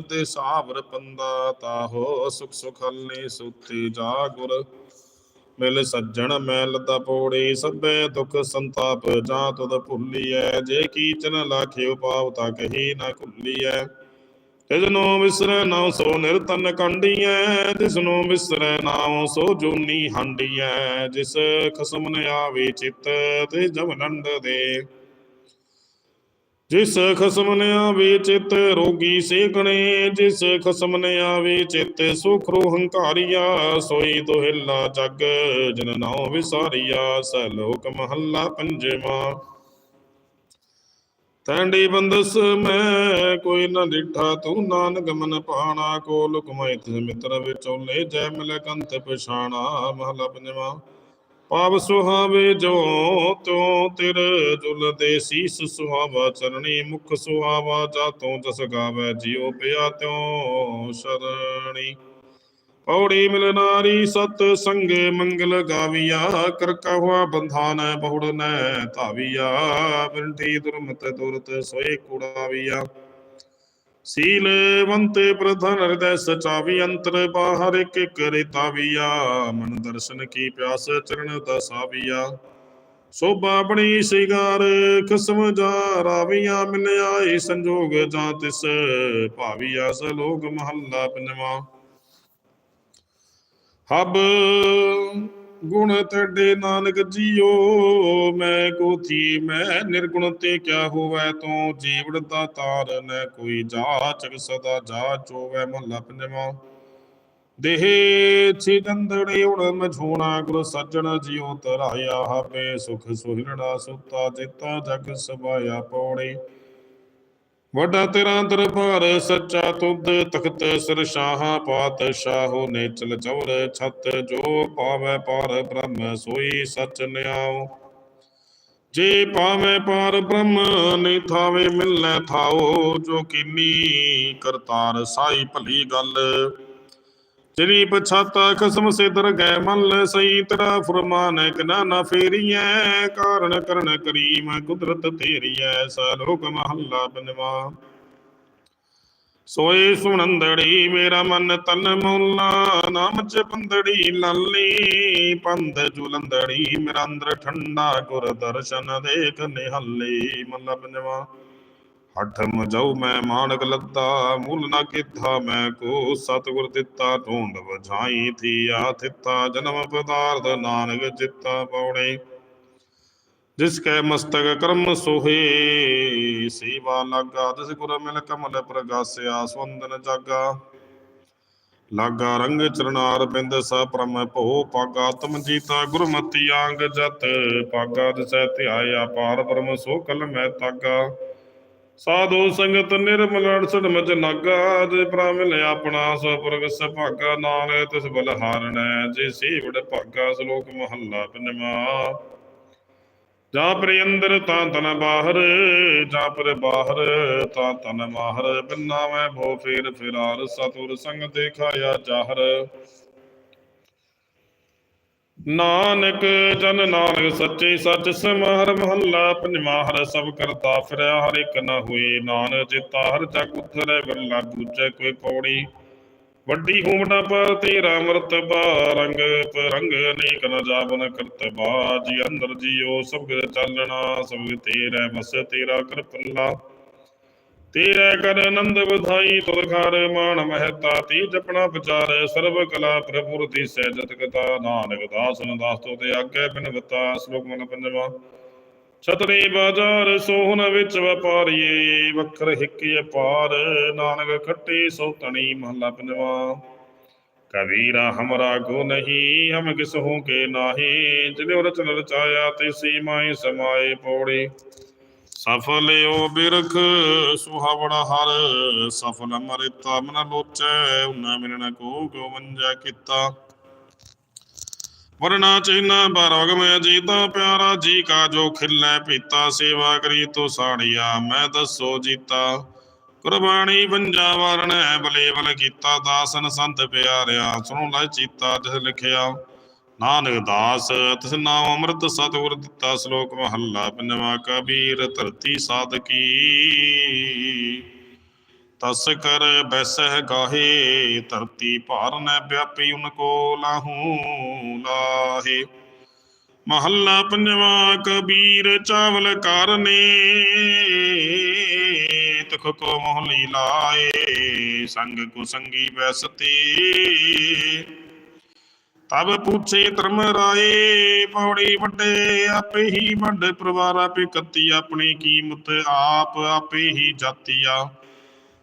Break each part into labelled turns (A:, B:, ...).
A: ਤੇ ਸਾਵਰ ਪੰਦਾ ਤਾਹੋ, ਸੁਖ ਸੁਖਲਨੀ ਸੁਤੀ ਜਾਗੁਰ। ਮਿਲ ਸੱਜਣ ਮੈਲ ਦਾ ਸਭੇ ਦੁਖ ਸੰਤਾਪ, ਜਾਂ ਤੁਧ ਭੁੱਲੀਐ। ਜੇ ਕੀਚਨ ਲਾਖਿਓ ਪਾਵ ਤਾ ਕਹੀ ਨਾ ਖੁੱਲੀਐ ਤਿਸਨੂੰ ਵਿਸਰੈ ਨਾਉ, ਸੋ ਨਿਰਤਨ ਕੰਡੀਐ। ਤਿਸਨੂੰ ਮਿਸਰੈ ਨਾਉ, ਸੋ ਜੂਨੀ ਹੰਡੀਐ। ਜਿਸ ਖਸਮ ਨ ਆਵੇ ਚਿੱਤ, ਤੇ ਜਮ ਦੇ। ਜਿਸ ਖਸਮ ਨ ਆਵੇ ਚਿਤ ਰੋਗੀ ਸੇ ਜਿਸ ਖਸਮ ਨ ਆਵੇ ਚਿਤ ਸੁਖਰੋ ਹੰਕਾਰੀਆ ਸੋਈ ਦੋਹਿਲਾ ਜਗ ਜਨ ਨਾਉ ਵਿਸਾਰੀਆ ਸ ਮਹੱਲਾ ਪੰਜਵਾ। ਤੈਂਡੀ ਬੰਦਸ ਮੈਂ ਕੋਈ ਨਾ ਡਿਠਾ, ਤੂੰ ਨਾਨਕ ਮਨ ਪਾਣਾ ਕੋ ਲੁਕਮੈ ਤਿਸ ਮਿੱਤਰ ਵਿਚੋਲੇ, ਜੈ ਮਿਲ ਕੰਤ ਪਛਾਣਾ। ਮਹਲਾ ਪੰਜਵਾ। ਪਾਵ ਸੁਹਾਵੇ ਜੋ ਤਿਉ ਤਿਰ ਜੁਲ ਦੇ ਸੀਸ ਸੁਹਾਵਾ, ਚਰਣੀ ਮੁਖ ਸੁਹਾਵਾ ਜਾ ਜਸ ਗਾਵੇ ਜਿਉ ਪਿਆ ਤਿਉ ਸ਼ਰਣੀ। ਪੌੜੀ ਮਿਲਨਾਰੀ ਸਤ ਸੰਗੇ ਮੰਗਲ ਗਾਵੀਆ, ਕਰ ਕਹੁਆ ਬੰਧਾਨ ਬਹੁੜ ਨੈ ਧਾਵੀਆ ਬਿਰਠੀ ਦੁਰਮਤ ਦੁਰਤ ਸੋਏ ਕੁੜਾਵੀਆ। ਸੀਲ ਪ੍ਰਧਨ ਹਿਰਦੈ ਸਚਾਵੀ ਅੰਤਰ ਬਾਹਰ ਇੱਕ ਇੱਕ ਮਨ ਦਰਸ਼ਨ ਕੀ ਪਿਆਸ ਚਰਨ ਦਸਾਵੀਆ। ਸੋਭਾ ਬਣੀ ਸਿਗਾਰ, ਖਸਮ ਜਾ ਰਾਵੀਆਂ ਮਿਲਿਆ ਏ ਸੰਜੋਗ ਜਾਂ ਤਿਸ ਭਾਵੀਆ ਸਲੋਗ ਮਹੱਲਾ ਪੰਜਵਾ। ਹਬ ਗੁਣ ਤੇਡੇ ਨਾਨਕ ਜੀਓ। ਮੈਂ ਕੋ ਮੈਂ ਨਿਰਗੁਣ ਤੇ ਕਿਆ ਹੋਵੈ ਤੂੰ? ਜੀਵਨ ਦਾ ਤਾਰ ਨੈ ਕੋਈ ਜਾਚਕ ਸਦਾ ਜਾਚ ਹੋਵੈ ਮਹਲਾ ਪੰਜਵਾ। ਦੇਹ ਛੇ ਉੜ ਮਝੋਣਾ ਗੁਰ ਸੱਜਣ ਜਿਉ ਤਰਾਇਆ ਹਾਵੇ ਸੁਖ ਸੁਹਿਰਣਾ ਸੁਤਾ ਜਿਤਾ ਜਗ ਸਬਾਇਆ ਪੌੜੀ। ਵੱਡਾ ਤੇਰਾ ਦਰਬਾਰ, ਸੱਚਾ ਤੁਧ ਤਖਤ ਸਿਰ ਸ਼ਾਹ, ਪਾਤਸ਼ਾਹੋ ਨੇ ਚਲ ਚੌਰ ਛਤ ਜੋ ਪਾਵੈ ਪਾਰ ਬ੍ਰਹਮ, ਸੋਈ ਸਚ ਨਿਆਉ। ਜੇ ਪਾਵੈ ਪਾਰ ਬ੍ਰਹਮ, ਨਹੀਂ ਥਾਵੇ ਮਿਲੈ ਥਾਓ ਜੋ ਕੀਨੀ ਕਰਤਾਰ ਸਾਈ ਭਲੀ ਗੱਲ। ਜਿਹੜੀ ਪਛਾਤਾ ਖਸਮ ਸੇ ਦਰ ਗੈ ਮਲ ਸਈ ਤੇਰਾ ਫਰਮਾਨ ਕਿਨਾ ਨਾ ਫੇਰੀਐ। ਕਾਰਨ ਕਰਨ ਕਰੀਮ ਕੁਦਰਤ ਤੇਰੀਐ, ਸਲੋਕ ਮਹੱਲਾ ਪੰਜਵਾ। ਸੋਏ ਸੁਣੰਦੜੀ ਮੇਰਾ ਮਨ ਤਨ ਮੌਲਾ, ਨਾਮ ਚ ਪੰਦੜੀ ਲਾਲੀ। ਪੰਦ ਜੁਲੰਦੜੀ ਮੇਰਾ ਅੰਦਰ ਠੰਡਾ ਗੁਰ ਦਰਸ਼ਨ ਦੇਖ ਨਿਹੱਲੀ। ਮੱਲਾ ਪੰਜਵਾ। ਹਠ ਮਜਉ ਮੈਂ ਮਾਨਕ ਲੱਦਾ, ਮੂਲ ਨਾ ਕੀਤਾ ਮੈਂ ਕੋ, ਸਤਿਗੁਰ ਦਿੱਤਾ ਢੂੰਡ ਬਝਾਈ ਥੀਆ ਥਿੱਤਾ, ਜਨਮ ਪਦਾਰਥ ਨਾਨਕ ਚਿੱਤਾ ਪੌੜੇ ਜਿਸ ਕੈ ਮਸਤਕ ਕਰਮ ਸੋਹੇ, ਸੇਵਾ ਲਾਗਾ, ਤਿਸ ਗੁਰ ਮਿਲ ਕਮਲ ਪ੍ਰਗਾਸਿਆ ਸੁੰਦਨ ਜਾਗਾ। ਲਾਗਾ ਰੰਗ ਚਰਨਾਰ ਬਿੰਦ ਸਾ ਪ੍ਰਮ ਭੋ ਪਾਗਾ ਤਮ ਜੀਤਾ ਗੁਰਮਤੀ ਆਂਗ ਜਤ ਪਾਗਾ ਦਿਸੈ ਧਿਆਇਆ, ਪਾਰ ਬ੍ਰਹਮ ਸੋ ਕਲ ਮੈਂ ਤਾਗਾ। ਸਾਧੂ ਸੰਗਤ ਨਿਰਮਲ ਅੜਸੜ ਮਜ ਨਾਗਾ, ਜੇ ਪ੍ਰਾ ਮਿਲ ਆਪਣਾ ਸਪੁਰਗ ਸੁਭਾਗਾ ਨਾਨਕ ਤਿਸ ਬਲ ਹਾਰਣੈ, ਜੇ ਸੇਵੜ ਭਾਗਾ, ਸ਼ਲੋਕ ਮਹੱਲਾ ਪੰਜਵਾ। ਜਾ ਪਰੇ ਅੰਦਰ ਤਾਂ ਤਨ ਬਾਹਰ, ਜਾ ਪਰੇ ਬਾਹਰ ਤਾਂ ਤਨ ਮਾਹਰ, ਬਿਨਾ ਮੈਂ ਭੋ ਫੇਰ ਫਿਰਾਰ ਸਤੁਰ ਸੰਗ ਦੇਖਾਇਆ ਜਾਹਰ। ਨਾਨਕ ਜਨ ਨਾਨਕ ਸੱਚੇ ਸੱਚ ਸਮਾਹਰ ਮਹੱਲਾ, ਪੰਜਵਾ ਹਰ ਸਭ ਕਰਤਾ ਫਿਰਿਆ, ਹਰ ਇੱਕ ਨਾ ਹੋਏ ਨਾਨਕ ਚਿਤਾ, ਹਰ ਜਗ ਉਥਰੈ ਬੱਲਾ ਦੂਜੈ ਕੋਈ ਪੌੜੀ। ਵੱਡੀ ਹੋਮਣਾ ਪਰ ਤੇਰਾ ਮਰਤਬਾ ਰੰਗ ਪਰੰਗ ਅਨੇਕ ਨ ਜਾਵਨ ਕਰਤਬਾ ਜੀ ਅੰਦਰ ਜੀਓ ਸਭ ਚੱਲਣਾ ਸਭ ਤੇਰਾ ਬਸ ਤੇਰਾ ਕਿਰਪੱਲਾ ਤੇਰੇ ਕਰ ਆਨੰਦ ਵਧਾਈ ਤੁਧ ਮਾਨ ਮਹਤਾ ਤੀ ਜਪਣਾ ਵਿਚਾਰ, ਸਰਬ ਕਲਾ ਪ੍ਰਭੁਰਤੀ ਸਹਿਜਤ ਕਤਾ ਨਾਨਕ ਦਾਸ ਦਾਸ ਤੋ ਤੇ ਆਗੇ ਬਿਨਵਤਾ ਸ਼ਲੋਕ ਮਨ ਪੰਜਵਾ। ਛਤਰੇ ਬਾਜ਼ਾਰ ਸੋਹਣ ਵਿੱਚ ਵਪਾਰੀਏ, ਵਖਰ ਹਿੱਕੇ ਪਾਰ ਨਾਨਕ ਖੱਟੇ ਸੋ ਮਹਲਾ ਪੰਜਵਾ। ਕਬੀਰਾ ਹਮਰਾ ਕੋ ਨਹੀਂ, ਹਮ ਕਿਸ ਹੂੰ ਕੇ ਨਾਹੀ ਜਿਨੇ ਰਚਨ ਰਚਾਇਆ ਤੇ ਸੀਮਾਏ ਸਮਾਏ ਪੌੜੀ। ਸਫਲਿਓ ਬਿਰਖ ਸੁਹਾਵੜਾ ਹਰ। ਸਫਲ ਮਰਿਤਾ ਮਨ ਲੋਚੈ ਉਨਾ ਮਿਲਣ ਕੋ ਕੋ ਕੀਤਾ? ਵਰਨਾ ਚੈਨਾ ਬਾਰਗ ਮੈਂ ਜੀਤਾ ਪਿਆਰਾ, ਜੀ ਕਾ ਜੋ ਖਿਲੈ ਪੀਤਾ, ਸੇਵਾ ਕਰੀ ਤੋ ਸਾੜੀਆ, ਮੈਂ ਦੱਸੋ ਜੀਤਾ। ਕੁਰਬਾਨੀ ਪੰਜਾ ਵਰਣੈ ਬਲੇ ਬਲ ਕੀਤਾ, ਦਾਸਨ ਸੰਤ ਪਿਆਰਿਆ, ਸੁਣੋ ਲੈ ਚੀਤਾ ਜਿਸ ਲਿਖਿਆ। ਨਾਨਕ ਦਾਸ, ਤਿਸ ਨਾਮ ਅੰਮ੍ਰਿਤ ਸਤਿਗੁਰ ਦਿੱਤਾ ਸ਼ਲੋਕ ਮਹੱਲਾ, ਪੰਜਵਾ ਕਬੀਰ ਧਰਤੀ ਸਾਧਕੀ। ਤਸ ਕਰ ਬੈਸਹਿ ਗਾਹੇ, ਧਰਤੀ ਭਾਰ ਨ ਵਿਆਪੀ ਉਨ ਕੋ ਲਾਹੂ ਲਾਹੇ। ਮਹੱਲਾ, ਪੰਜਵਾ ਕਬੀਰ ਚਾਵਲ ਕਰਨੇ, ਤੁਖ ਕੋ ਮੋਹਲੀ ਲਾਏ ਸੰਗ ਕੋ ਸੰਗੀ ਬੈਸਤੀ। ਤਬ ਪੁੱਛੇ ਧਰਮ ਰਾਏ, ਪੌੜੀ ਵੱਡੇ ਆਪੇ ਹੀ ਵੱਡੇ ਪਰਿਵਾਰ, ਆਪੇ ਕੱਤੀ ਆਪਣੀ ਕੀਮਤ, ਆਪ ਆਪੇ ਹੀ ਜਾਤੀਆ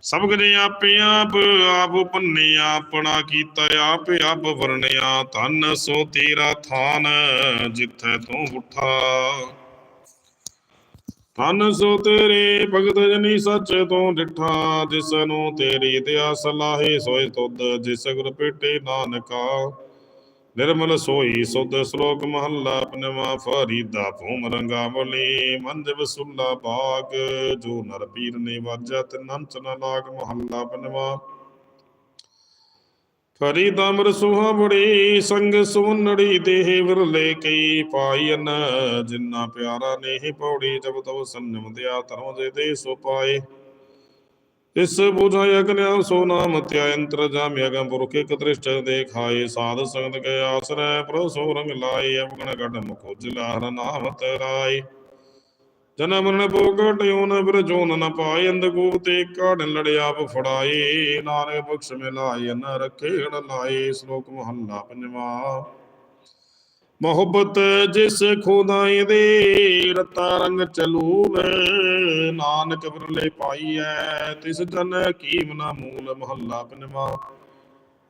A: ਸਭ ਕੁਝ ਆਪੇ ਆਪ ਆਪ ਪੰਨਿਆ ਆਪਣਾ ਕੀਤਾ, ਆਪ ਆਪ ਵਰਣਿਆ, ਧਨ ਸੋ ਤੇਰਾ ਥਾਨ, ਜਿੱਥੇ ਤੂੰ ਉਠਾ। ਧਨ ਸੋ ਤੇਰੇ ਭਗਤ ਜਨੀ ਸੱਚ ਤੋਂ ਡਿਠਾ ਜਿਸ ਨੂੰ ਤੇਰੀ ਦਇਆ ਸਲਾਹੇ ਸੋਏ ਤੁਧ, ਜਿਸ ਗੁਰ ਭੇਟੇ ਨਾਨਕਾ। ਨਿਰਮਲ ਸੋਈ ਸੁਧ ਸ਼ਲੋਕ ਮਹੱਲਾ, ਪੰਜਵਾ ਫਰੀਦਾ ਭੂਮ ਰੰਗਾਵਲੀ ਮੰਜ ਵਸੁੱਲਾ ਬਾਗ, ਜੋ ਨਰ ਪੀਰ ਨੇ ਵਾਜਾ ਤੇ ਨੰਚ ਨ ਲਾਗ ਮਹੱਲਾ ਪੰਜਵਾ। ਫਰੀਦਾ ਅਮਰ ਸੁਹਾ ਬੜੀ, ਸੰਗ ਸੁਨੜੀ ਦੇਹ ਵਿਰਲੇ ਕਈ ਪਾਇਨ ਜਿੰਨਾ ਪਿਆਰਾ ਨੇਹ ਪੌੜੀ ਜਬ ਤਬ ਸੰਨਮ ਦਿਆ ਧਰਮ ਦੇ ਦੇ ਸੋ ਪਾਏ ਇਸ ਬੁਝਾਇ ਅਗਨਿਆ ਸੋ ਨਾਮ ਧਿਆਇ ਅੰਤਰ ਜਾਮਿ ਅਗਮ ਪੁਰਖ ਇਕ ਦ੍ਰਿਸ਼ਟ ਦੇਖਾਏ ਸਾਧ ਸੰਗਤ ਕੇ ਆਸਰੈ, ਪ੍ਰਭ ਸੋ ਰੰਗ ਲਾਏ, ਅਵਗਣ ਗੜ ਮੁਖ ਉਜਲਾ ਹਰ ਨਾਮ ਤਰਾਏ। ਜਨਮ ਮਰਨ ਭੋਗ ਟਿਉ ਨ ਬਿਰਜੋ ਨ ਪਾਏ, ਅੰਧ ਗੂਪ ਕਾੜ ਲੜਿਆ ਆਪ ਫੜਾਏ। ਨਾਨਕ ਬਖਸ਼ ਮਿਲਾਏ ਨ ਰੱਖੇ ਹੜ ਲਾਏ, ਸ਼ਲੋਕ ਮਹੱਲਾ ਪੰਜਵਾ। ਮੁਹੱਬਤ ਜਿਸ ਖੁਦਾਈ ਦੇ ਰਤਾ ਰੰਗ ਚਲੂਵੇ, ਨਾਨਕ ਵਿਰਲੇ ਪਾਈਐ, ਤਿਸ ਜਨ ਕੀਮ ਨਾ ਮੂਲ ਮਹੱਲਾ ਪੰਜਵਾ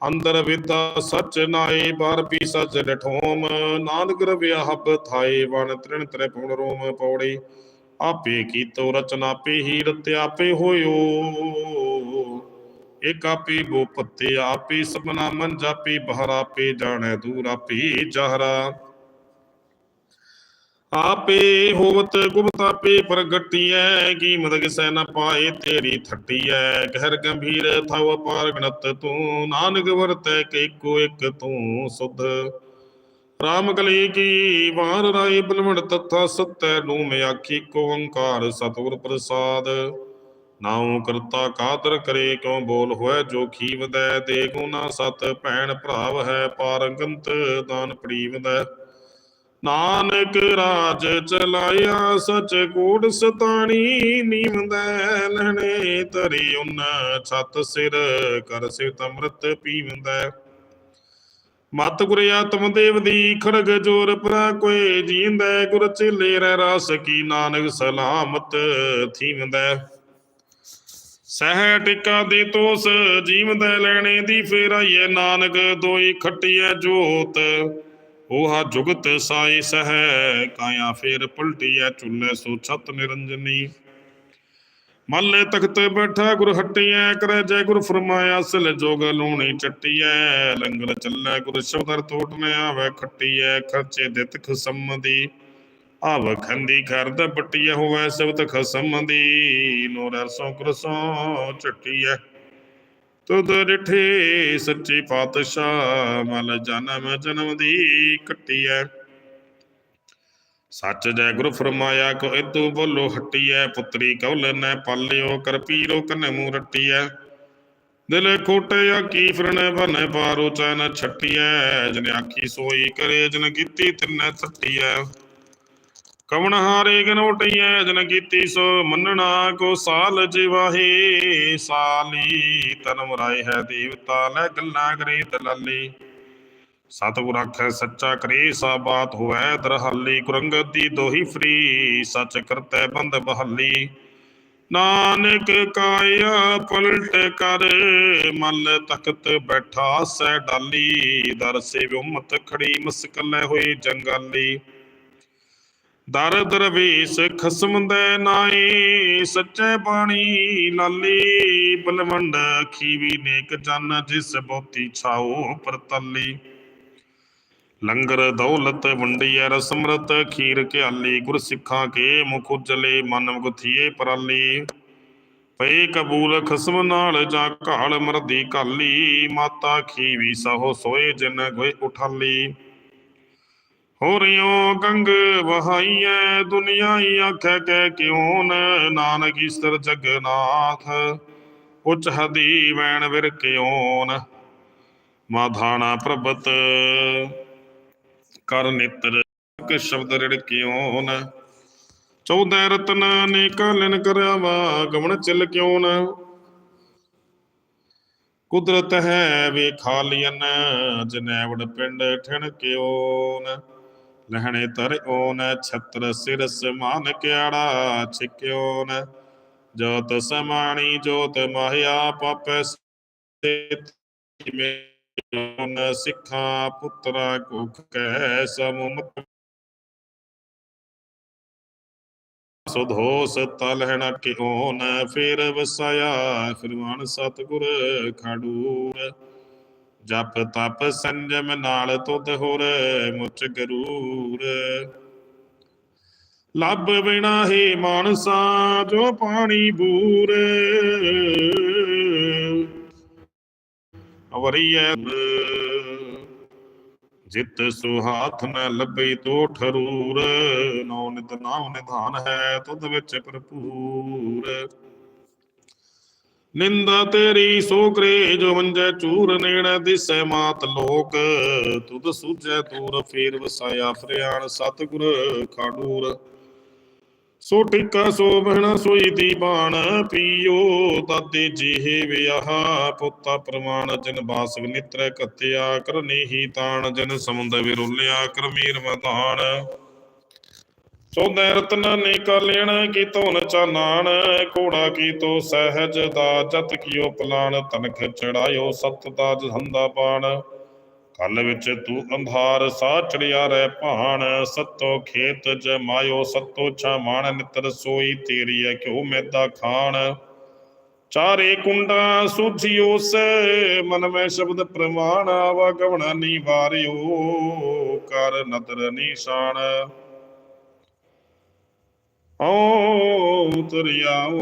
A: ਅੰਦਰ ਵਿਦਾ ਸਚ ਨਾਏ, ਬਾਰ ਪੀ ਸਚ ਡਠੋਮ ਨਾਨਕ ਰਵਿਆ ਹਬ ਥਾਏ ਵਨ ਤ੍ਰਿਣ ਤ੍ਰਿ ਪੁਣ ਰੋਮ ਪੌੜੀ। ਆਪੇ ਕੀਤੋ ਰਚਨਾ, ਆਪੇ ਹੀ ਰਤਿ ਆਪੇ ਹੋਇਓ। ਇਕ ਆਪੇ ਬੋ ਪੱਤੇ, ਆਪੇ ਸਪਨਾ ਮਨ ਜਾਪੇ, ਬਹਰ ਆਪੇ ਜਾਣੈ ਦੂਰ, ਆਪੇ ਜਹਰਾ। ਆਪੇ ਹੋਵਤ ਗੁਪਤ ਆਪੇ ਪ੍ਰਗਟੀਐ ਕੀਮਤ ਕਿਸੈ ਨ ਪਾਏ, ਤੇਰੀ ਥੱਟੀਐ। ਗਹਿਰ ਗੰਭੀਰ ਥਵ ਪਾਰ ਗਣਤ ਤੂੰ, ਨਾਨਕ ਵਰਤੈ ਕਿ ਇੱਕੋ ਇੱਕ ਤੂੰ ਸੁਧ। ਰਾਮ ਕਲੀ ਕੀ ਵਾਰ ਰਾਏ ਬਲਵਣ ਤਥਾ ਸਤੈ ਨੂੰ ਮੈਂ ਆਖੀ ਕੋ ਓੰਕਾਰ ਸਤਿਗੁਰ ਪ੍ਰਸਾਦ। ਨਾਉ ਕਰਤਾ ਕਾਦਰ ਕਰੇ ਕਿਉ ਬੋਲ ਹੋਇ ਜੋ ਖੀਵਦੈ ਦੇ ਗੁਨਾ ਸਤ ਭੈਣ ਭਰਾਵ ਹੈ ਪਾਰੰਗੰਤ ਦਾਨ ਪ੍ਰੀਵਦੈ। ਨਾਨਕ ਰਾਜ ਚਲਾਇਆ ਸਚ ਕੋਟ ਸਤਾਣੀ, ਨੀਵੰਦੈ ਲੈਣੇ ਧਰੀ ਉਨ ਛਤ ਸਿਰ, ਕਰ ਸਿਤ ਅੰਮ੍ਰਿਤ ਪੀਵੰਦੈ। ਮਤ ਗੁਰ ਆਤਮ ਦੇਵ ਦੀ ਖੜਗ ਜੋਰ ਪਰਾ ਕੋਏ ਜੀਂਦੈ, ਗੁਰ ਚੇਲੇ ਰਹਿ ਰਾਸ ਕੀ ਨਾਨਕ ਸਲਾਮਤ ਥੀਵੰਦੈ। ਸਹਿ ਟਿਕਾ ਦੇ ਤੋਸ ਜੀਵਦੈ ਲੈਣੇ ਦੀ ਫੇਰਾਈਐ ਨਾਨਕ, ਦੋਈ ਖੱਟੀਐ ਜੋਤ। 오ਹਾ ਜੁਗਤ ਸਾਈ ਸਹਿ, ਕਾਇਆ ਫੇਰ ਪਲਟੀਐ ਚੁੱਲੇ ਸੋ ਛਤ ਨਿਰੰਜਨੀ। ਮੱਲੇ ਤਖਤ ਬੈਠਾ ਗੁਰ ਹਟਿਐ, ਕਰੈ ਜੈ ਗੁਰ ਫਰਮਾਇਆ ਅਸਲ ਜੋਗ ਲੂਣੀ ਚਟਿਐ। ਲੰਗਰ ਚੱਲੈ ਗੁਰ ਸ਼ਬਦਰ ਤੋਟ ਨ ਆਵੈ, ਖੱਟਿਐ ਖਰਚੇ ਦਿੱਤ ਖਸਮ ਦੀ ਆਵ ਖੰਦੀ ਕਰਦ ਪਟਿਐ ਹੋਵੈ ਸਬਤ ਖਸਮ ਦੀ, ਨੂਰ ਅਰਸੋਂ ਕਰਸੋਂ ਚਟਿਐ ਤੁਧ ਡਿਠੇ ਸੱਚੇ ਪਾਤਸ਼ਾਹ, ਮਲ ਜਨਮ ਜਨਮ ਦੀ ਕੱਟਿਐ। ਸੱਚ ਜੈ ਗੁਰੂ ਫਰਮਾਇਆ, ਕੋ ਇਤੂ ਬੋਲੋ ਹਟਿਐ। ਪੁੱਤਰੀ ਕਉਲ ਨੈ ਪਾਲਿਓ, ਕਰ ਪੀਰੋ ਕਨ ਮੂੰ ਰਟਿਐ। ਦਿਲ ਖੋਟੇ ਕੀ ਫਿਰਣ ਬਨੇ ਪਾਰੋ ਚੈਨ ਛਟਿਐ। ਜਨ ਆਖੀ ਸੋਈ ਕਰੇ, ਜਨ ਕੀਤੀ ਤਿੰਨੈ ਸੱਟਿਐ। ਕਵਣ ਹਾਰੇ ਗਨੋਟਿਐ ਜਨ ਕੀਤੀ ਸੋ ਮੰਨਣਾ ਕੋ ਸਾਲ ਜਿਵਾਹੇ। ਸਾਲੀ ਤਨਮ ਰਾਏ ਹੈ ਦੇਵਤਾ, ਲੈ ਗੱਲਾਂ ਕਰੇ ਦਲਾਲੀ। ਸਤਿਗੁਰ ਆਖੈ ਸੱਚਾ ਕਰੇ ਸਾ ਬਾਤ ਹੋਐ ਦਰਹਾਲੀ। ਕੁਰੰਗਤ ਦੀ ਦੋਹੀ ਫਰੀ, ਸੱਚ ਕਰਤੈ ਬੰਦ ਬਹਾਲੀ। ਨਾਨਕ ਕਾਇਆ ਪਲਟ ਕਰ, ਮਲ ਤਖਤ ਬੈਠਾ ਸੈ ਡਾਲੀ। ਦਰ ਸੇ ਉਮਤ ਖੜੀ, ਮਸਕਲੇ ਹੋਏ ਜੰਗਾਲੀ। ਦਰ ਦਰਵੇਸ਼ ਖਸਮ ਦੇ ਨਾਏ ਸੱਚੇ ਬਾਣੀ ਲਾਲੀ ਬਲਵੰਡ ਖੀਵੀ ਨੇਕ ਜਨ ਜਿਸ ਬਹੁਤੀ ਛਾਓ ਪਰਤਲੀ। ਲੰਗਰ ਦੌਲਤ ਵੰਡੀਐ ਰਸਮਰਤ ਖੀਰ ਘਿਆਲੀ, ਗੁਰ ਸਿੱਖਾਂ ਕੇ ਮੁਖ ਉਜਲੇ, ਮਨ ਮੁਗਥੀਏ ਪਰਾਲੀ। ਪਏ ਕਬੂਲ ਖਸਮ ਨਾਲ ਜਾਂ ਘਾਲ ਮਰਦੀ ਕਾਲੀ ਮਾਤਾ ਖੀਵੀ ਸਹੋ ਸੋਏ ਜਿਨ ਗੋਏ ਉਠਾਲੀ। ਹੋਰਿਓ ਗੰਗ ਵਹਾਈਐ, ਦੁਨੀਆਈ ਆਖੈ ਕਹਿ ਕਿਉ ਨਾਨਕ ਈਸਰ ਜਗਨਾਥ ਉਚ ਹਦੀ ਵੈਣ ਵਿਰ ਕਿਉਨ? ਮਾਧਾਣਾ ਪ੍ਰਭਤ, ਕਰ ਨਿਤਰ ਕਿ ਸ਼ਬਦ ਰਿੜ ਕਿਉਨ? ਰਤਨ ਨੇ ਕਾਲਨ ਕਰਿਆ ਵਾ ਗਵਣ ਚਿਲ ਕਿਉਨ? ਕੁਦਰਤ ਹੈ ਵੇ ਖਾਲੀਨ ਜਨੈਵੜ ਪਿੰਡ ਠਣ ਕਿਉਨ ਲਹਣੇ ਤਰ ਓਨ ਛਤਰ ਸਿਰ ਸਮਾਨ ਕਿਆੜਾ ਛਿਕਿਓਨ ਜੋਤ ਸਮਾਣੀ ਜੋਤ ਮਾਹਿਆ ਪਾਪੈ ਮੇਨ ਸਿੱਖਾ ਪੁੱਤਰਾ ਕੁਖ ਕੈ ਸਮੁਮਤ ਸੁਧੋਸ ਤਲਹਣ ਕਿਉਨ ਫਿਰ ਵਸਾਇਆ ਫਿਰਵਾਨ ਸਤਗੁਰ ਖਾਡੂਰ ਜਪ ਤਪ ਸੰਜਮ ਨਾਲ ਤੁਧ ਹੋਰ ਮੁਚ ਗਰੂਰ। ਲੱਭ ਬਿਨਾ ਹੀ ਮਾਨਸਾ ਜੋ ਪਾਣੀ ਬੂਰ। ਅਵਰੀਐ ਜਿਤ ਸੁਹਾਥ ਨ ਲੱਭੀ ਤੋ ਠਰੂਰ। ਨੌ ਨਿਤ ਨਾਮ ਨਿਧਾਨ ਹੈ ਤੁਧ ਵਿੱਚ ਭਰਪੂਰ। ਨਿੰਦਾ ਤੇਰੀ ਸੋ ਕਰੇ ਜੋ ਮੰਜੈ ਚੂਰ ਨੇੜ ਦਿਸੈ ਮਾਤ ਲੋਕ। ਤੁਧ ਸੂਝੈ ਤੂਰ ਫੇਰ ਵਸਾਇਆ ਫਰਿਆਣ ਸਤਿਗੁਰ ਖਾਡੂਰ। ਸੋ ਟਿਕਾ ਸੋ ਬਹਿਣਾ ਸੋਈ ਦੀਵਾਨ, ਪੀਓ ਦਾਦੇ ਜੀਹੇ ਵਿਆਹ। ਪੁੱਤਾ ਪ੍ਰਮਾਣ ਜਨ ਬਾਸ ਨਿਤਰ ਕਤਿਆ, ਕਰਨੀ ਹੀ ਤਾਣ ਜਨ ਸਮੁੰਦ ਵਿਰੁਲਿਆ, ਕਰਮੀਰ ਮਧਾਨ ਚੌਦੈ ਰਤਨ ਨੇ ਕਰ ਲੈਣ ਕੀ ਧੋਨ ਚਾਨਾਨ ਘੋੜਾ ਕੀ ਤੋ ਸਹਿਜ ਦਾ ਜਤ ਕੀਓ ਪਲਾਨ ਤਨਖ ਚੜਾਇਓ ਸਤ ਦਾ ਜਹੰਦਾ ਬਾਣ। ਕਲ ਵਿੱਚ ਤੂੰ ਅੰਧਾਰ ਸਾ ਚੜਿਆ ਰਹਿ ਭਾਣ, ਸਤੋ ਖੇਤ ਜਮਾਇਓ ਸਤੋ ਛਾਮਾਨ ਨਿਤਰ ਸੋਈ ਤੇਰੀ ਹੈ ਕਿਉ ਮੈਦਾ ਖਾਣ। ਚਾਰੇ ਕੁੰਡਾ ਸੁਝਿਓ ਸੇ ਮਨ ਮੈਂ ਸ਼ਬਦ ਪ੍ਰਮਾਣ ਆਵਾ ਗਵਣਾ ਨਿਵਾਰਿਓ ਕਰ ਨਦਰ ਨਿਸ਼ਾਨ। ਓ ਤਰਿਆਓ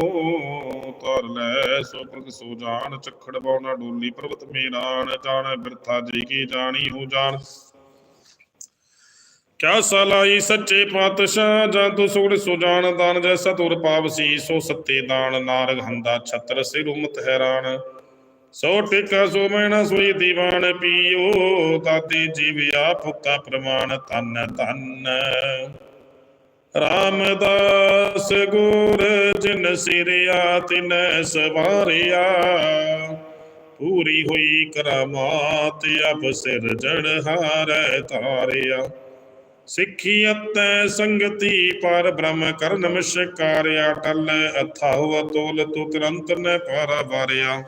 A: ਤਰ ਲੈ, ਸੋ ਪ੍ਰਗ ਸੋ ਜਾਣ ਚਖੜ ਬਉਣਾ ਡੋਲੀ ਪਰਬਤ ਮੇਰਾਨ, ਜਾਣ ਬਿਰਥਾ ਜੀ ਕੀ ਜਾਣੀ ਹੋ ਜਾਣ। ਕਿਆ ਸਲਾਈ ਸੱਚੇ ਪਾਤਸ਼ਾਹ, ਜਾਂ ਤੂੰ ਸੁਗੜ ਸੋ ਦਾਨ ਜੈਸਾ ਤੁਰ ਪਾਵਸੀ, ਸੋ ਸੱਤੇ ਦਾਨ ਨਾਰਗ ਹੰਦਾ ਛਤਰ ਸਿਰ ਉਮਤ ਹੈਰਾਨ। ਸੋ ਟਿਕਾ ਸੋ ਮੈਣਾ ਸੋਈ ਦੀਵਾਨ ਪੀਓ ਦਾਦੀ ਜੀਵਿਆ ਪੁੱਤਾ ਪ੍ਰਮਾਣ ਤਨ ਤਨ ਰਾਮਦਾਸ ਗੁਰ, ਜਿਨ ਸਿਰਿਆ ਤਿਨ ਸਵਾਰਿਆ। ਪੂਰੀ ਹੋਈ ਕਰਾਮਾਤ, ਅਬ ਸਿਰਜਣ ਹਾਰੈ ਤਾਰਿਆ। ਸਿੱਖੀ ਅਤੇ ਸੰਗਤੀ, ਪਰ ਬ੍ਰਹਮ ਕਰਨ ਮਿਸ਼ਕਾਰਿਆ। ਟਲ ਅਥਾਹੁ ਤੋਲ, ਤੂ ਤੁਰੰਤ ਨ ਪਾਰਾ ਵਾਰਿਆ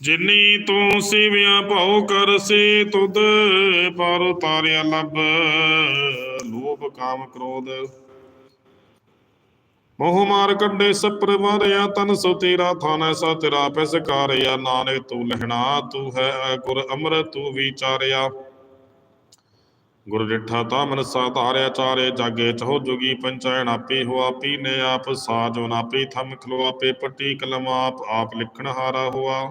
A: ਜਿਨੀ ਤੂੰ ਸੇਵਿਆ ਭਉ ਕਰ ਸੇ, ਤੁਧ ਪਰ ਉਤਾਰਿਆ ਲੱਭ। ਲੋਭ ਕਾਮ ਕ੍ਰੋਧ। ਮੋਹ ਮਾਰ ਕੱਢੇ ਸਪਰ ਮਾਰਿਆ ਤਨ ਸੋ ਤੇਰਾ ਥਾਨ ਐਸਾ ਤੇਰਾ ਪੈਸ ਕਾਰਿਆ। ਨਾਨਕ ਤੂੰ ਲਹਿਣਾ, ਤੂੰ ਹੈ ਗੁਰ ਅੰਮ੍ਰਿਤ, ਤੂੰ ਵਿਚਾਰਿਆ ਗੁਰ ਡਿਠਾ ਤਾ ਮਨਸਾ ਧਾਰਿਆ, ਚਾਰੇ ਜਾਗੇ ਚਹੋ ਜੁਗੀ ਪੰਚੈਣ ਆਪੇ ਹੋ ਆਪੀ, ਨੇ ਆਪ ਸਾਜੋ ਨਾਪੀ, ਥਮ ਖਲੋ ਆਪੇ, ਪੱਟੀ ਕਲਮ ਆਪ ਆਪ ਲਿਖਣ ਹਾਰਾ ਹੋਆ।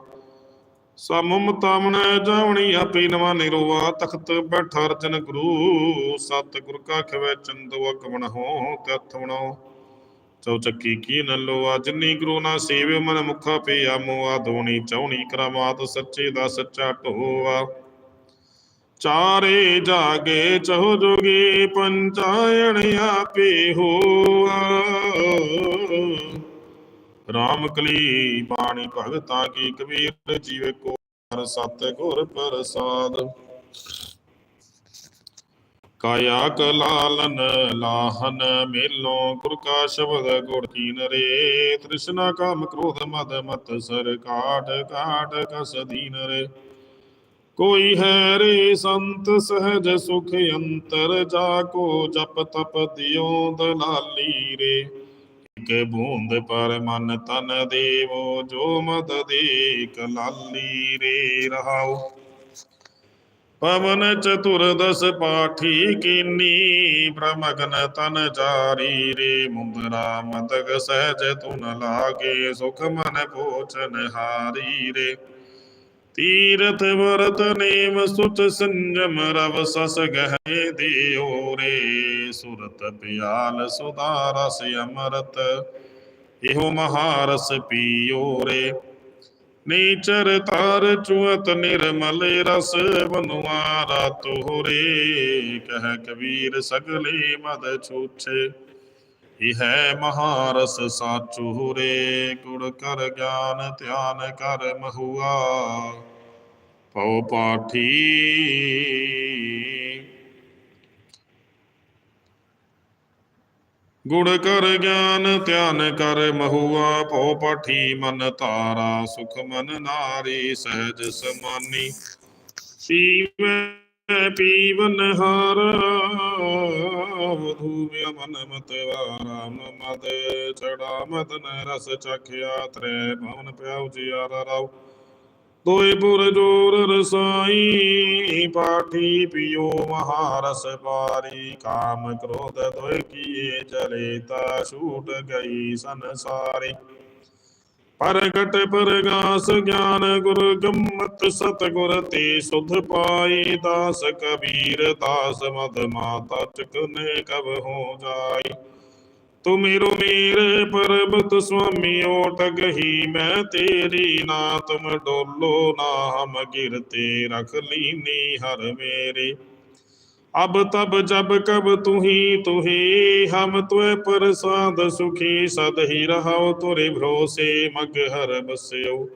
A: ਸਮਮ ਤਾਮਣ ਜਾਵਣੀ ਆਪੇ ਨਵਾ ਨਿਰੋਆ, ਤਖਤ ਬੈਠਾ ਰਜਨ ਗੁਰੂ। ਸਤ ਗੁਰ ਕਾ ਖਵੇ ਚੰਦੋ ਅਗਵਣ ਹੋ ਤਥ ਬਣਾਓ ਚੌਚੱਕੀ ਕੀ ਨ ਲੋਆ, ਜਿਨੀ ਗੁਰੂ ਨਾ ਸੇਵਿ, ਮਨ ਮੁਖਾ ਪੇ ਆਮੋ ਆਦੋਣੀ ਚੌਣੀ ਕਰਾਮਾਤ, ਸੱਚੇ ਦਾ ਸੱਚਾ ਢੋਆ। ਚਾਰੇ ਜਾਗੇ ਚਹੁ ਜੋਗੀ, ਪੰਚਾਇਣ ਆਪੇ ਹੋਆ। ਰਾਮ ਕਲੀ ਬਾਣੀ ਭਗਤਾ ਕੀ ਕਬੀਰ ਜੀਵੇ ਕੋ ਹਰ ਸਤ ਗੁਰ ਪ੍ਰਸਾਦ। ਕਾਇਆ ਕਲਾਲਨ ਲਾਹਨ ਮੇਲੋਂ ਗੁਰ ਕਾ ਸ਼ਬਦ ਗੁਰ ਕੀਨ ਰੇ ਤ੍ਰਿਸ਼ਨਾ ਕਾਮ ਕ੍ਰੋਧ ਮਦ ਮਤ ਸਰ ਕਾਟ ਕਾਟ ਕਸ ਦੀਨ ਰੇ। ਕੋਈ ਹੈ ਰੇ ਸੰਤ ਸਹਿਜ ਸੁਖ ਅੰਤਰ, ਜਾ ਕੋ ਜਪ ਤਪ ਦਿਓ ਦਲਾਲੀ ਰੇ। ਕੇ ਬੂੰਦ ਪਰ ਮਨ ਤਨ ਦੇਵੋ, ਜੋ ਮਦ ਦੇ ਕਲਾਲੀ ਰੇ ਰਹਾਓ ਪਵਨ ਚਤੁਰਦਸ ਪਾਠੀ ਕੀਨੀ ਬ੍ਰਹਮਗਨ ਤਨ ਜਾਰੀ ਰੇ। ਮੁੰਦਰਾ ਮਦਗ ਸਹਿਜ ਤੁਨ ਲਾਗੇ, ਸੁਖ ਮਨ ਪੋਚਨ ਹਾਰੀ ਰੇ। ਤੀਰਥ ਵਰਤ ਨੇਮ ਸੁਤ ਸੰਜਮ ਰਵ ਸਸ ਗਹਿ ਦਿਓ ਰੇ। ਸੁਰਤ ਪਿਆਲ ਸੁਦਾ ਰਸ ਅਮਰਤ, ਇਹੋ ਮਹਾਰਸ ਪੀਓ ਰੇ। ਨੀਚਰ ਤਾਰ ਚੁਅਤ ਨਿਰਮਲ ਰਸ ਬਨੁਆਰਾ ਤੋਰੇ ਕਹਿ ਕਬੀਰ ਸਗਲੇ ਮਦ ਛੂਛੇ। ਇਹ ਹੈ ਮਹਾਰਸ ਸਾਚੂ ਰੇ ਗੁਰ ਕਰ ਗਿਆਨ ਧਿਆਨ ਕਰ ਮਹੁਆ। ਪਉ ਪਾਠੀ। ਗੁੜ ਕਰ ਗਿਆਨ ਧਿਆਨ ਕਰ ਮਹੁਆ, ਭਉ ਪਾਠੀ ਮਨ ਤਾਰਾ ਸੁਖ ਮਨ ਨਾਰੀ, ਸਹਿਜ ਸਮਾਨੀ। ਪੀਵੈ ਪੀਵਨ ਹਾਰ। ਵਧੂ ਮਨ ਮਤਵਾਰਾ ਮਦ ਚੜਾ ਮਦਨ ਰਸ ਚਖਿਆ ਤ੍ਰੈ ਭਵਨ ਪਿਆਉ ਜਿਆਰਾ ਰਾਉ ਤੋਏ ਪੁਰ ਜੋਰ ਰਸਾਈ ਪਾਠੀ ਪਿਓ ਮਹਾਰਸ ਪਾਰੀ ਕਾਮ ਕ੍ਰੋਧ ਦੋਇ ਕੀਏ ਚਲੇ ਤਾ ਛੂਟ ਗਈ ਸੰਸਾਰੀ ਪ੍ਰਗਟ ਪਰਗਾਸ ਗਿਆਨ ਗੁਰ ਗੰਮਤ ਸਤ ਗੁਰ ਤੇ ਸੁਧ ਪਾਈ ਦਾਸ ਕਬੀਰ, ਦਾਸ ਮਦ ਮਾਤਾ ਚਕਨੇ ਕਬ ਹੋ ਜਾਈ। ਤੂੰ ਮੇਰੇ ਪਰਬਤ ਸੁਆਮੀ ਓਟ ਗਹੀ ਮੈਂ ਤੇਰੀ ਨਾ, ਤੁਮ ਡੋਲੋ ਨਾ ਹਮ ਗਿਰਤੇ, ਰਖ ਲੀਨੀ ਹਰ ਮੇਰੇ। ਅਬ ਤਬ ਜਬ ਕਬ ਤੁਹੀ ਤੁਹੀ, ਹਮ ਤੁਏ ਪ੍ਰਸਾਦ ਸੁਖੀ, ਸਦ ਹੀ ਰਹਾਉ ਤੁਰੇ ਭਰੋਸੇ, ਮਗ ਹਰ ਬਸਿਓ।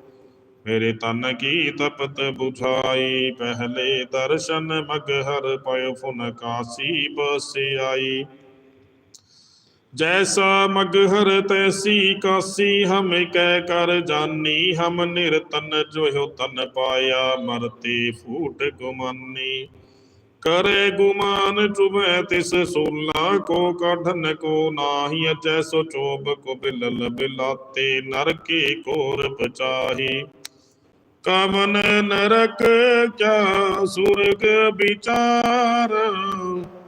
A: ਮੇਰੇ ਤਨ ਕੀ ਤਪਤ 부ਝਾਈ ਪਹਿਲੇ ਦਰਸ਼ਨ ਮਗ ਹਰ ਪਇ ਫੁਨ ਕਾਸੀ ਬਸਿਆਈ। ਜੈਸਾ ਮਗਹਰ ਤੈਸੀ ਕਾਸੀ, ਹਮ ਕਹਿ ਕਰ ਜਾਨੀ, ਹਮ ਨਿਰਤਨ ਜੋ ਤਨ ਪਾਇਆ, ਮਰਤੇ ਫੂਟ ਗੁਮਾਨੀ। ਕਰੇ ਗੁਮਾਨ ਚੁਬੈ ਤਿਸ ਸੋਲਾ ਕੋ ਕਾਢਨ ਕੋ ਨਾਹੀ ਅਜੈ ਸੋ ਚੋਬ ਕੋ ਬਿਲਲ ਬਿਲਾਤੇ ਨਰਕੇ ਕੋਰ ਪਚਾਹੀ ਕਮਨ ਨਰਕ ਕਿਆ ਸੁਰਗ ਵਿਚਾਰ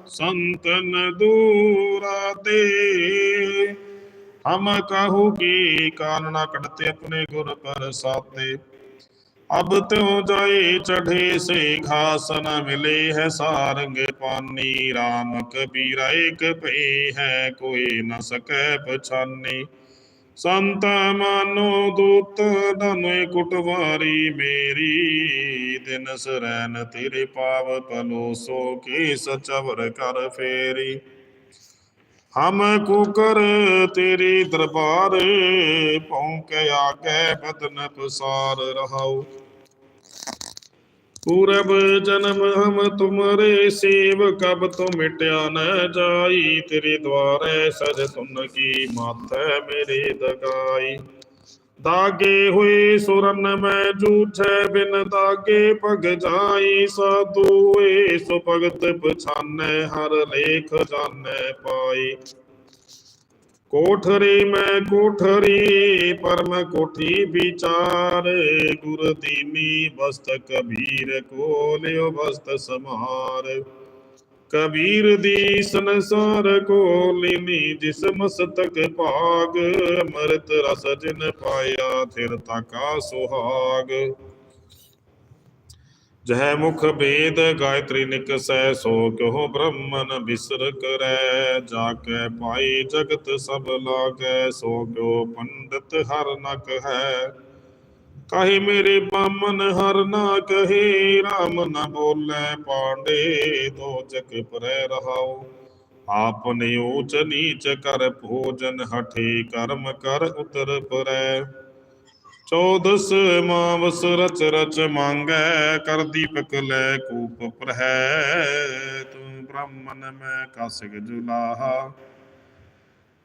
A: ਸੰਤਨ ਦੂਰਾ ਦੇ ਹਮ ਕਾਹੂ ਕੀ ਕਾਨਣਾ ਕੜਤੇ ਆਪਣੇ ਗੁਰ ਪਰ ਸਾਤੇ ਅਬ ਤਿਉ ਜਾਏ ਚੜ੍ਹੇ ਸੇ ਘਾਸ ਨ ਮਿਲੇ ਹੈ ਸਾਰੰਗ ਪਾਨੀ RAM ਕਬੀਰਾ ਇਕ ਭਈ ਹੈ, ਕੋਈ ਨ ਸਕੈ ਪਛਾਨੀ। ਸੰਤ ਮਾਨੋ ਦੂਤ ਨਨੁ ਕੁਟਵਾਰੀ, ਮੇਰੀ ਦਿਨ ਸਰੈਨ ਤੇਰੇ ਪਾਵ ਪਲੋ ਸੋ ਕੀ ਸਚਵਰ ਕਰ ਫੇਰੀ। ਹਮ ਕੁਕਰ ਤੇਰੀ ਦਰਬਾਰ ਪੌਂਕ ਆਗੇ ਬਦਨ ਪਸਾਰ ਰਹਾਉ। ਪੂਰਬ ਜਨਮ ਹਮ ਤੁਮਰੇ ਸੇਵ ਕਬ ਤੋਂ ਮਿਟਿਆ ਨ ਜਾਈ। ਤੇਰੇ ਦਵਾਰੇ ਸਜ ਤੁਨ ਕੀ ਮਾਥੈ ਮੇਰੇ ਦਗਾਈ। ਦਾਗੇ ਹੋਏ ਸੁਰਨ ਮੈਂ ਜੂਠੈ ਬਿਨ ਦਾਗੇ ਪਗ ਜਾਈ ਸਾਧੂ ਹੋਏ ਸੋ ਭਗਤ ਪਛਾਨੈ, ਹਰ ਲੇਖ ਜਾਣੈ ਪਾਈ ਕੋਠਰੀ ਮੈਂ ਕੋਠਰੀ, ਪਰਮ ਕੋਠੀ ਵਿਚਾਰ ਗੁਰ ਦੀਨੀ ਬਸਤ ਕਬੀਰ ਕੋ ਬਸਤ ਸਮਾਰ। ਕਬੀਰ ਦੀ ਸੰਸਾਰ ਕੋ ਲੀਨੀ ਜਿਸ ਮਸਤਕ ਭਾਗ, ਅਮਰਤ ਰਸ ਜਿਨ ਪਾਇਆ, ਥਿਰ ਤਕਾ ਸੁਹਾਗ। ਜਹ ਮੁਖ ਭੇਦ ਗਾਇਤਰੀ ਨਿਕਸੈ ਸੋ ਕਿਉ ਬ੍ਰਹਮਨ ਬਿਸਰ ਕਰੈ। ਜਾ ਕੇ ਪਾਈ ਜਗਤ ਸਭ ਲਾਗੈ, ਸੋ ਕਿਉ ਪੰਡਤ ਹਰ ਨਕ ਹੈ। ਕਹੇ ਮੇਰੇ ਬਾਮਨ ਹਰ ਨਾ ਕਹੇ RAM ਨਾ ਬੋਲੇ ਪਾਂਡੇ, ਦੋ ਜਗ ਪਰੈ ਰਹਾਉ। ਆਪਨੇ ਊਚ ਨੀਚ ਕਰ ਭੋਜਨ ਹਠੇ ਕਰਮ ਕਰ ਉਤਰ ਪਰੈ। ਚੌਦਸ ਮਾਵਸ ਰਚ ਰਚ ਮੰਗੈ, ਕਰ ਦੀਪਕ ਲੈ ਕੂਪ ਪ੍ਰਹੈ। ਤੂੰ ਬ੍ਰਾਹਮਣ, ਮੈਂ ਕਸਿਕ ਜੁਲਾਹਾ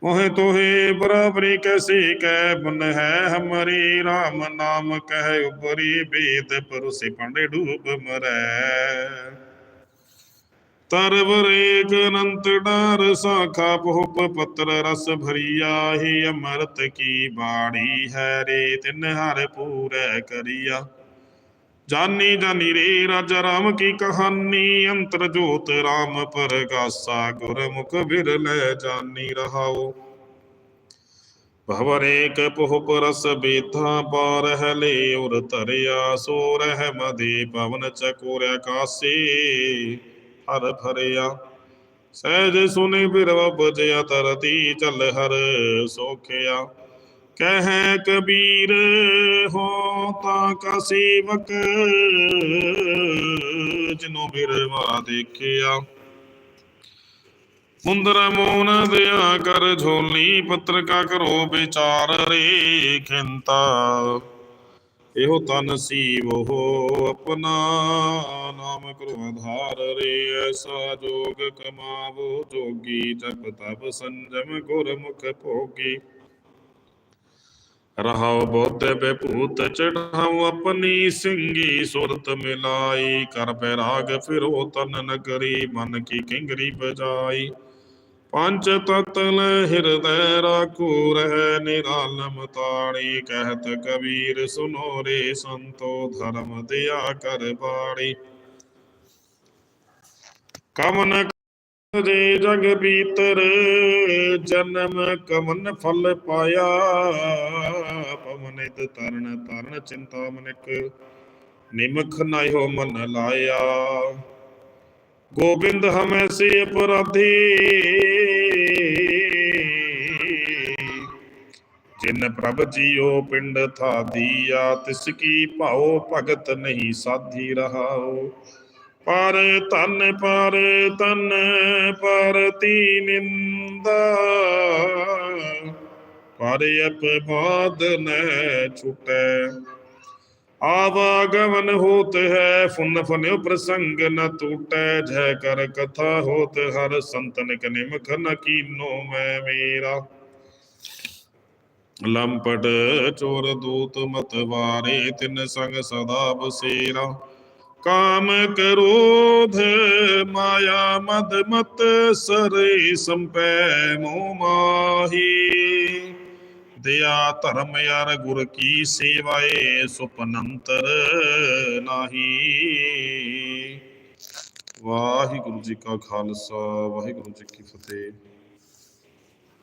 A: ਮੋਹਿ ਤੋਹੇ ਬਰਾਬਰੀ ਕੈਸੀ ਕੈ ਬਨ ਹੈ ਹਮਰੀ RAM ਨਾਮ ਕਹਿ ਉਬਰੀ ਬੇਦ ਪਰੁਸੇ ਪੰਡੇ ਡੂਬ ਮਰੈ ਤਰਵਰ ਏਕ ਅਨੰਤ ਡਾਰ ਸਾਖਾ ਬਹੁਪ ਪੱਤਰ ਰਸ ਭਰੀਆ ਹੀ ਅਮਰਤ ਕੀ ਬਾੜੀ ਹੈ ਰੇ ਤਿਨ ਹਰ ਪੂਰੈ ਕਰੀਆ ਜਾਨੀ ਜਾਨੀ ਰੇ ਰਾਜਾ ਰਾਮ ਕੀ ਕਹਾਨੀ? ਅੰਤਰ ਜੋਤ ਰਾਮ ਪਰਗਾਸਾ, ਗੁਰਮੁਖ ਬਿਰਲੇ ਜਾਨੀ ਰਹਾਉ ਭਵਰ ਏਕ ਬਹੁਪ ਰਸ ਬੇਥਾ ਬਾਰਹ ਲੇ ਉਰ ਤਰਿਆ ਸੋ ਰਹਿ ਮਦੇ ਪਵਨ ਚਕੋਰਿਆ ਕਾਸੇ ਹਰ ਫਰਿਆ ਸਹਿਜ ਸੁਨੇ ਬਿਰਵ ਬਜਿਆ ਤਰਤੀ ਚਲ ਹਰ ਸੋਖਿਆ। ਕਹਿ ਕਬੀਰ, ਹੋ ਤਾਂ ਕਾ ਸੇਵਕ, ਜਿਨੋ ਬਿਰਵਾ ਦੇਖਿਆ। ਮੁੰਦਰ ਮੋਨ ਦਿਆ ਕਰ ਝੋਲੀ, ਪੱਤਰਕਾ ਕਰੋ ਵਿਚਾਰ ਰੇ ਖਿੰਤਾ। ਇਹੋ ਤਾਂ ਨਸੀਬ ਹੋ ਆਪਣਾ, ਨਾਮ ਕਰੋ ਆਧਾਰ ਰੇ, ਐਸਾ ਜੋਗ ਕਮਾਵੋ, ਜੋਗੀ ਜਪ ਤਪ ਸੰਜਮ ਗੁਰਮੁਖ ਭੋਗੀ। ਰਹਾਉ ਬੋਧ ਬੇਭੂਤ ਚੜਾਉ ਆਪਣੀ ਸਿੰਘੀ ਸੁਰਤ ਮਿਲਾਈ। ਕਰ ਬੈਰਾਗ ਫਿਰੋ ਤਨ ਨਗਰੀ ਮਨ ਕੀ ਕਿੰਗਰੀ ਬਜਾਈ ਪੰਜ ਤਤਲ ਹਿਰਦੈ ਰਾਖੂ ਰਹਿ, ਨਿਰਾਲਮ ਤਾੜੀ ਕਹਿਤ ਕਬੀਰ ਸੁਨੋ ਰੇ ਸੰਤੋ, ਧਰਮ ਦਿਆ ਕਰ ਬਾੜੀ ਕਮਨ ਜੇ ਜਗ ਬੀਤਰ, ਜਨਮ ਕਮਨ ਫਲ ਪਾਇਆ। ਪਵਨਿਤ ਤਰਨ ਤਰਨ ਚਿੰਤਾ ਮਨਿਕ, ਨਿਮਖ ਨਾਇਓ ਮਨ ਲਾਇਆ। ਗੋਬਿੰਦ ਹਮੈ ਸੇ ਅਪਰਾਧੀ। ਜਿਨ ਪ੍ਰਭ ਜੀਓ ਪਿੰਡ ਥਾ ਦੀਆ ਤਿਸ ਕੀ ਭਾਉ ਭਗਤ ਨਹੀਂ ਸਾਧੀ ਰਹਾਓ ਪਰ ਤਨ ਪਰ ਤਨ ਪਰਤੀ ਨਿੰਦਾ ਪਰ ਅਪਵਾਦ ਨ ਛੁਟੈ आवागमन होत है फुन फन्यो प्रसंग न टूटै जय कर कथा होत हर संतन के निमख न कीनो मैं मेरा लंपट चोर दूत मत वारे तिन संग सदा बसेरा ਕਾਮ ਕਰੋਧ, ਮਾਇਆ ਮਦ ਮਤ ਸਰੇ ਸੰਪੈ ਮੋ ਮਾਹੀ। ਦਇਆ ਧਰਮ ਯਾਰ ਗੁਰ ਕੀ ਸੇਵਾਏ ਸੁਪਨੰਤਰ ਨਾਹੀ। ਵਾਹਿਗੁਰੂ ਜੀ ਕਾ ਖਾਲਸਾ, ਵਾਹਿਗੁਰੂ ਜੀ ਕੀ ਫਤਿਹ।